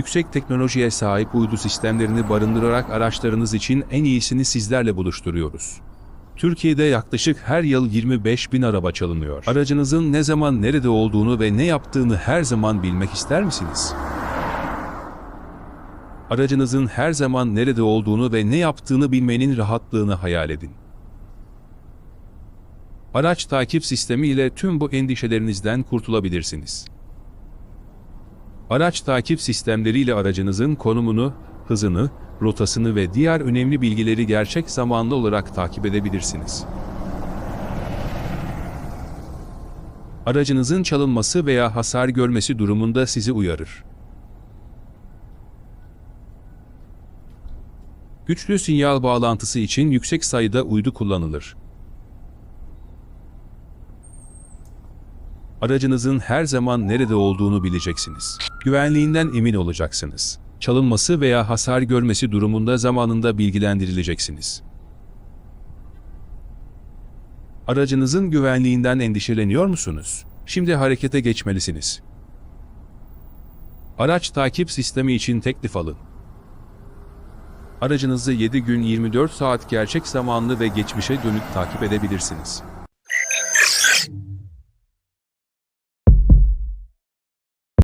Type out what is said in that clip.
Yüksek teknolojiye sahip uydu sistemlerini barındırarak araçlarınız için en iyisini sizlerle buluşturuyoruz. Türkiye'de yaklaşık her yıl 25 bin araba çalınıyor. Aracınızın ne zaman nerede olduğunu ve ne yaptığını her zaman bilmek ister misiniz? Aracınızın her zaman nerede olduğunu ve ne yaptığını bilmenin rahatlığını hayal edin. Araç takip sistemi ile tüm bu endişelerinizden kurtulabilirsiniz. Araç takip sistemleriyle aracınızın konumunu, hızını, rotasını ve diğer önemli bilgileri gerçek zamanlı olarak takip edebilirsiniz. Aracınızın çalınması veya hasar görmesi durumunda sizi uyarır. Güçlü sinyal bağlantısı için yüksek sayıda uydu kullanılır. Aracınızın her zaman nerede olduğunu bileceksiniz. Güvenliğinden emin olacaksınız. Çalınması veya hasar görmesi durumunda zamanında bilgilendirileceksiniz. Aracınızın güvenliğinden endişeleniyor musunuz? Şimdi harekete geçmelisiniz. Araç takip sistemi için teklif alın. Aracınızı 7 gün 24 saat gerçek zamanlı ve geçmişe dönük takip edebilirsiniz.